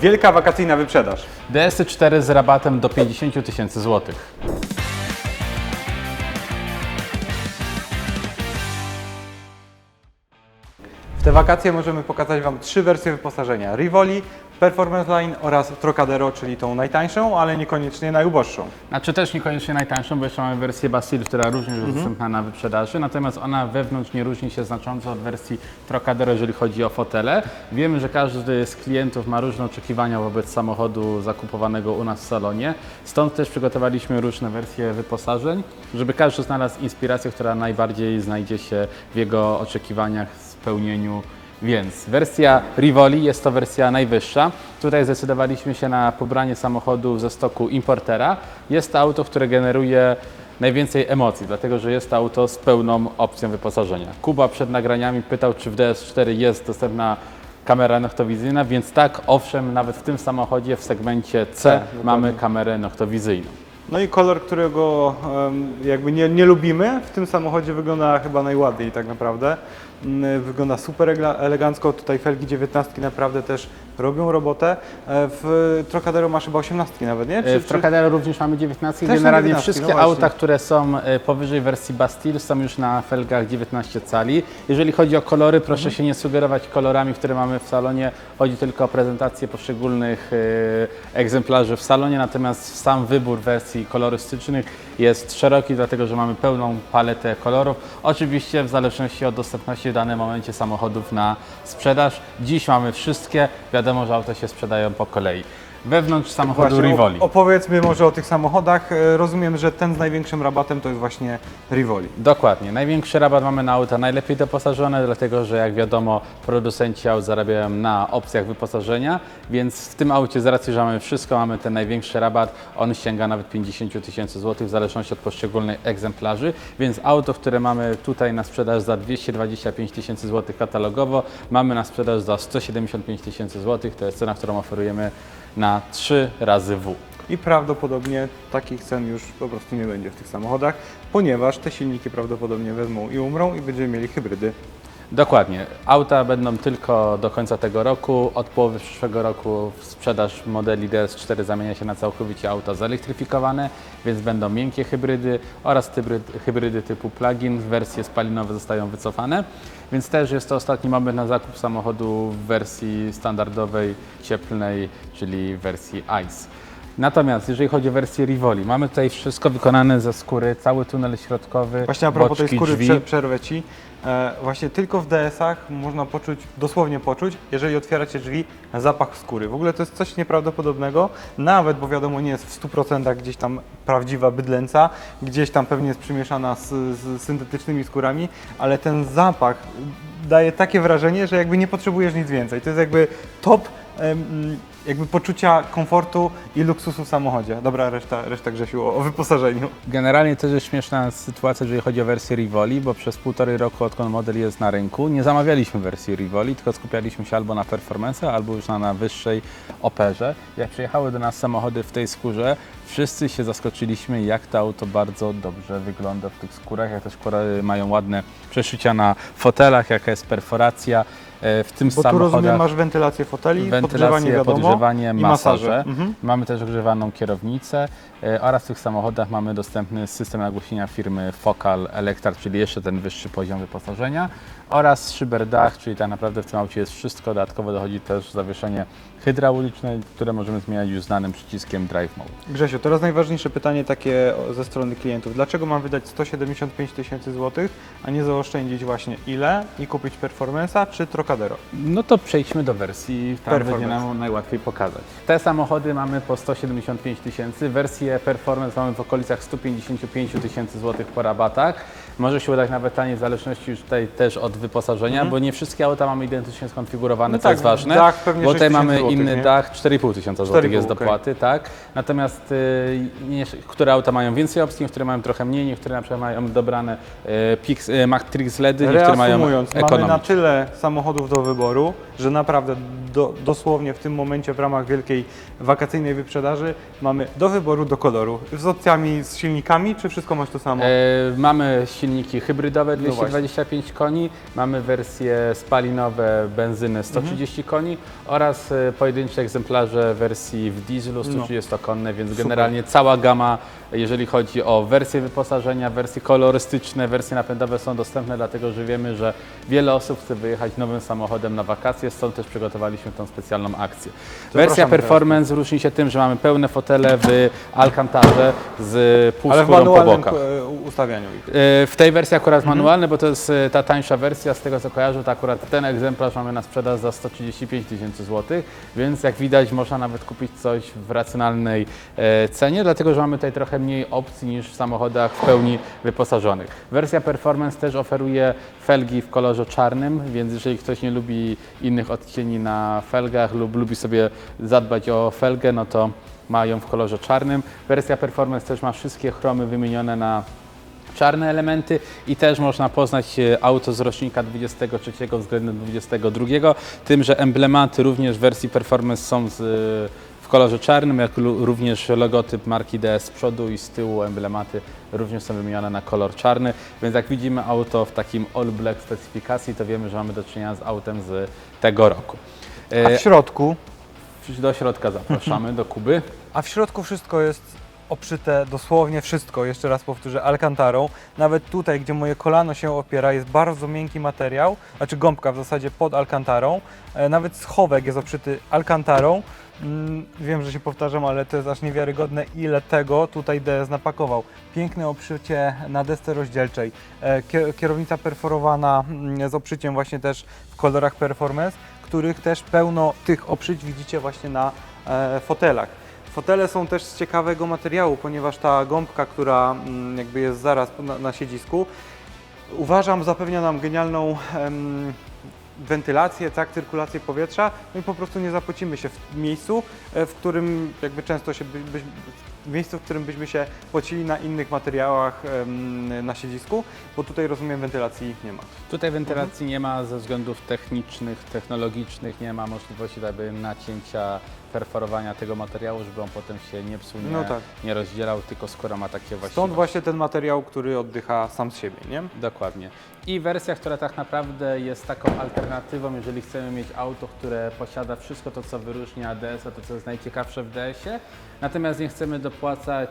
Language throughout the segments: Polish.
wielka wakacyjna wyprzedaż. DS4 z rabatem do 50 tysięcy złotych. W te wakacje możemy pokazać Wam trzy wersje wyposażenia. Rivoli, Performance Line oraz Trocadero, czyli tą najtańszą, ale niekoniecznie najuboższą. Znaczy też niekoniecznie najtańszą, bo jeszcze mamy wersję Basil, która również jest dostępna na wyprzedaży, natomiast ona wewnątrz nie różni się znacząco od wersji Trocadero, jeżeli chodzi o fotele. Wiemy, że każdy z klientów ma różne oczekiwania wobec samochodu zakupowanego u nas w salonie, stąd też przygotowaliśmy różne wersje wyposażeń, żeby każdy znalazł inspirację, która najbardziej znajdzie się w jego oczekiwaniach, spełnieniu więc wersja Rivoli jest to wersja najwyższa. Tutaj zdecydowaliśmy się na pobranie samochodu ze stoku importera. Jest to auto, które generuje najwięcej emocji, dlatego że jest to auto z pełną opcją wyposażenia. Kuba przed nagraniami pytał, czy w DS4 jest dostępna kamera noktowizyjna, więc tak, owszem, nawet w tym samochodzie w segmencie C dokładnie. mamy kamerę noktowizyjną. No i kolor, którego jakby nie, nie lubimy, w tym samochodzie wygląda chyba najładniej tak naprawdę. Mm, Wygląda super elegancko, tutaj felgi 19 naprawdę też robią robotę. E, W Trocadero masz chyba 18 nawet, nie? E, W Trocadero również mamy 19. Też Generalnie 19, wszystkie no auta, które są e, powyżej wersji Bastille są już na felgach 19 cali. Jeżeli chodzi o kolory, proszę Mhm. się nie sugerować kolorami, które mamy w salonie. Chodzi tylko o prezentację poszczególnych egzemplarzy w salonie, natomiast sam wybór wersji kolorystycznych jest szeroki, dlatego że mamy pełną paletę kolorów. Oczywiście w zależności od dostępności w danym momencie samochodów na sprzedaż. Dziś mamy wszystkie. Wiadomo, że auta się sprzedają po kolei. Wewnątrz samochodu Właśnie, Rivoli. Opowiedzmy może o tych samochodach. E, Rozumiem, że ten z największym rabatem to jest właśnie Rivoli. Dokładnie. Największy rabat mamy na auta najlepiej doposażone, dlatego że jak wiadomo producenci aut zarabiają na opcjach wyposażenia, więc w tym aucie z racji, że mamy wszystko, mamy ten największy rabat, on sięga nawet 50 tysięcy złotych w zależności od poszczególnych egzemplarzy, więc auto, które mamy tutaj na sprzedaż za 225 tysięcy złotych katalogowo, mamy na sprzedaż za 175 tysięcy złotych, to jest cena, którą oferujemy na 3 razy W. I prawdopodobnie takich cen już po prostu nie będzie w tych samochodach, ponieważ te silniki prawdopodobnie wezmą i umrą i będziemy mieli hybrydy. Dokładnie. Auta będą tylko do końca tego roku. Od połowy przyszłego roku sprzedaż modeli DS4 zamienia się na całkowicie auta zelektryfikowane, więc będą miękkie hybrydy oraz hybryd, hybrydy typu plug-in. Wersje spalinowe zostają wycofane, więc też jest to ostatni moment na zakup samochodu w wersji standardowej, cieplnej, czyli wersji ICE. Natomiast jeżeli chodzi o wersję Rivoli, mamy tutaj wszystko wykonane ze skóry, cały tunel środkowy, Właśnie a propos tej boczki, skóry drzwi. prze, przerwę Ci. E, właśnie tylko w DS-ach można poczuć, dosłownie poczuć, jeżeli otwieracie drzwi, zapach skóry. W ogóle to jest coś nieprawdopodobnego, nawet, bo wiadomo, nie jest w 100% gdzieś tam prawdziwa bydlęca, gdzieś tam pewnie jest przymieszana z, z syntetycznymi skórami, ale ten zapach daje takie wrażenie, że jakby nie potrzebujesz nic więcej. To jest jakby top em, jakby poczucia komfortu i luksusu w samochodzie. Dobra, reszta, reszta Grzesiu o, wyposażeniu. Generalnie też jest śmieszna sytuacja, jeżeli chodzi o wersję Rivoli, bo przez półtorej roku, odkąd model jest na rynku, nie zamawialiśmy wersji Rivoli, tylko skupialiśmy się albo na performance, albo już na, na wyższej operze. Jak przyjechały do nas samochody w tej skórze, wszyscy się zaskoczyliśmy, jak to auto bardzo dobrze wygląda w tych skórach, jak te skóry mają ładne przeszycia na fotelach, jaka jest perforacja. E, W tym Bo tu samochodach rozumiem, masz wentylację foteli, podgrzewanie wentylację, wiadomo podgrzewanie, i masaże. masaże. Mhm. Mamy też ogrzewaną kierownicę e, oraz w tych samochodach mamy dostępny system nagłośnienia firmy Focal Electric, czyli jeszcze ten wyższy poziom wyposażenia oraz szyberdach, czyli tak naprawdę w tym aucie jest wszystko. Dodatkowo dochodzi też zawieszenie hydrauliczne, które możemy zmieniać już znanym przyciskiem Drive Mode. Grzesiu, teraz najważniejsze pytanie takie ze strony klientów. Dlaczego mam wydać 175 tysięcy złotych, a nie zaoszczędzić właśnie ile i kupić Performance'a czy Trocadero? No to przejdźmy do wersji, tam będzie nam najłatwiej pokazać. Te samochody mamy po 175 tysięcy, wersję Performance mamy w okolicach 155 tysięcy złotych po rabatach. Może się udać nawet taniej w zależności już tutaj też od wyposażenia, bo nie wszystkie auta mamy identycznie skonfigurowane, No co tak, jest ważne. dach pewnie bo tutaj 6 mamy złotych, inny nie? dach, 4,5 tysiąca złotych 4,5, jest dopłaty, tak. Natomiast y, nie, niektóre auta mają więcej opcji, niektóre mają trochę mniej, niektóre na przykład mają dobrane y, Pix, y, Matrix LEDy, niektóre mają Reasumując, mamy na ekonomiczne. tyle samochodów do wyboru, że naprawdę do, dosłownie w tym momencie w ramach wielkiej wakacyjnej wyprzedaży mamy do wyboru, do koloru. Z opcjami, z silnikami, czy wszystko masz to samo? E, mamy silniki hybrydowe No właśnie. 225 koni, mamy wersje spalinowe benzyny 130 Mhm. koni oraz e, pojedyncze egzemplarze wersji w dieslu 130-konne, więc No. Super. generalnie cała gama, jeżeli chodzi o wersje wyposażenia, wersje kolorystyczne, wersje napędowe są dostępne, dlatego że wiemy, że wiele osób chce wyjechać nowym samochodem na wakacje, stąd też przygotowaliśmy tą specjalną akcję. Wersja Performance różni się tym, że mamy pełne fotele w Alcantarze z półskórą po bokach. e, ustawianiu ich. E, W tej wersji akurat Mhm. manualny, bo to jest e, ta tańsza wersja, z tego co kojarzę, to akurat ten egzemplarz mamy na sprzedaż za 135 tysięcy złotych, więc jak widać można nawet kupić coś w racjonalnej cenie, dlatego że mamy tutaj trochę mniej opcji niż w samochodach w pełni wyposażonych. Wersja Performance też oferuje felgi w kolorze czarnym, więc jeżeli ktoś nie lubi innych odcieni na felgach lub lubi sobie zadbać o felgę, no to ma ją w kolorze czarnym. Wersja Performance też ma wszystkie chromy wymienione na czarne elementy i też można poznać e, auto z rocznika 23 względem 22, tym, że emblematy również w wersji Performance są z, e, w kolorze czarnym, jak również logotyp marki DS z przodu i z tyłu emblematy również są wymienione na kolor czarny, więc jak widzimy auto w takim all black specyfikacji, to wiemy, że mamy do czynienia z autem z tego roku. A w E, środku? Do środka zapraszamy, do Kuby. A w środku wszystko jest oprzyte, dosłownie wszystko, jeszcze raz powtórzę, alkantarą. Nawet tutaj, gdzie moje kolano się opiera, jest bardzo miękki materiał, znaczy gąbka w zasadzie pod alkantarą. E, Nawet schowek jest oprzyty alkantarą. Mm, Wiem, że się powtarzam, ale to jest aż niewiarygodne, ile tego tutaj DS napakował. Piękne oprzycie na desce rozdzielczej, E, kie- kierownica perforowana mm, z oprzyciem właśnie też w kolorach performance, których też pełno tych oprzyć widzicie właśnie na e, fotelach. Fotele są też z ciekawego materiału, ponieważ ta gąbka, która mm, jakby jest zaraz na, na siedzisku, uważam zapewnia nam genialną em, wentylację, tak, cyrkulację powietrza, no i po prostu nie zapocimy się w miejscu, e, w którym jakby często się by, byś, w miejscu, w którym byśmy się pocili na innych materiałach na siedzisku, bo tutaj rozumiem wentylacji nie ma. Tutaj wentylacji nie ma ze względów technicznych, technologicznych, nie ma możliwości jakby nacięcia, perforowania tego materiału, żeby on potem się nie psuł, nie, No tak. nie rozdzielał, tylko skóra ma takie właściwości. Stąd właśnie ten materiał, który oddycha sam z siebie, nie? Dokładnie. I wersja, która tak naprawdę jest taką alternatywą, jeżeli chcemy mieć auto, które posiada wszystko to, co wyróżnia DS-a, to co jest najciekawsze w DS-ie, natomiast nie chcemy dopłacać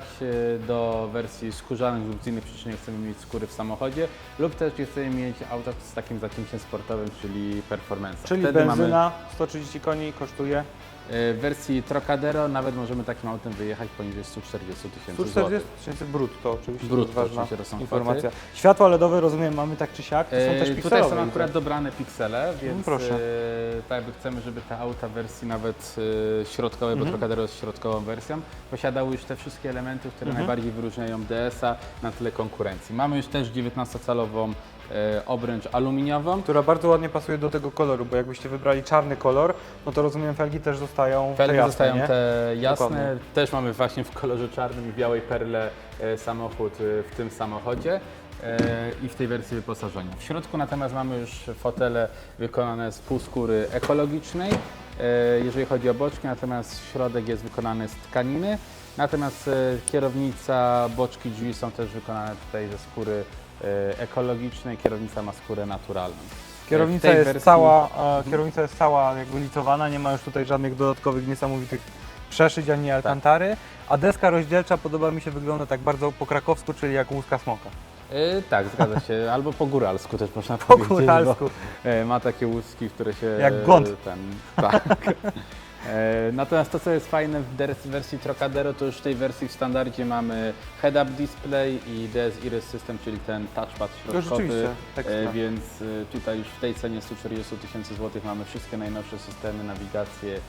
e, do wersji skórzanych lub z innych przyczyn nie chcemy mieć skóry w samochodzie, lub też nie chcemy mieć auta z takim zacięciem sportowym, czyli performance. Czyli benzyna 130 koni kosztuje w wersji Trocadero, nawet możemy takim autem wyjechać poniżej 140 tysięcy złotych. 140 tysięcy brutto, oczywiście. Brutto, to ważna oczywiście, to są informacja. Światła LEDowe, rozumiem, mamy tak czy siak, to są E, też Tutaj pikselowe. są widzę. akurat dobrane piksele, więc No, proszę. e, tak jakby chcemy, żeby te auta w wersji nawet e, środkowej, Mhm. bo Trocadero jest środkową wersją, posiadały już te wszystkie elementy, które Mhm. najbardziej wyróżniają DS-a na tle konkurencji. Mamy już też 19-calową e, obręcz aluminiową. Która bardzo ładnie pasuje do tego koloru, bo jakbyście wybrali czarny kolor, no to rozumiem felgi też zostają te Felgi jasne, zostają nie? te jasne, Dokładnie. też mamy właśnie w kolorze czarnym i białej perle e, samochód e, w tym samochodzie e, i w tej wersji wyposażenia. W środku natomiast mamy już fotele wykonane z półskóry ekologicznej, e, jeżeli chodzi o boczki, natomiast środek jest wykonany z tkaniny, natomiast e, kierownica, boczki drzwi są też wykonane tutaj ze skóry e, ekologicznej, kierownica ma skórę naturalną. Kierownica jest, wersji- cała, e, kierownica jest cała jakby licowana, nie ma już tutaj żadnych dodatkowych niesamowitych przeszyć ani alkantary, a deska rozdzielcza podoba mi się wygląda tak bardzo po krakowsku, czyli jak łuska smoka. E, tak, zgadza się. Albo po góralsku też można Po powiedzieć. góralsku. Bo, e, ma takie łuski, które się... Jak gąd. e, Ten, tak. E, Natomiast to, co jest fajne w wersji Trocadero, to już w tej wersji w standardzie mamy head-up display i DS Iris System, czyli ten touchpad To środkowy. E, Więc e, tutaj już w tej cenie 140 tysięcy złotych mamy wszystkie najnowsze systemy, nawigację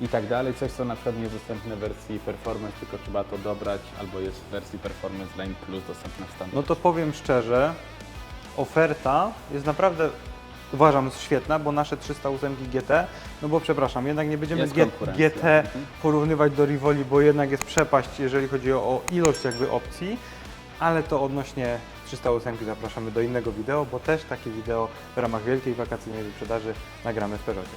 i tak dalej. Coś, co na przykład nie jest dostępne w wersji Performance, tylko trzeba to dobrać, albo jest w wersji Performance Line Plus dostępna w standardzie. No to powiem szczerze, oferta jest naprawdę, uważam, świetna, bo nasze 308 GT, no bo przepraszam, jednak nie będziemy Jest G- konkurencja. GT Mhm. porównywać do Rivoli, bo jednak jest przepaść, jeżeli chodzi o, o ilość jakby opcji, ale to odnośnie 308 zapraszamy do innego wideo, bo też takie wideo w ramach wielkiej wakacyjnej wyprzedaży nagramy w Peugeotie.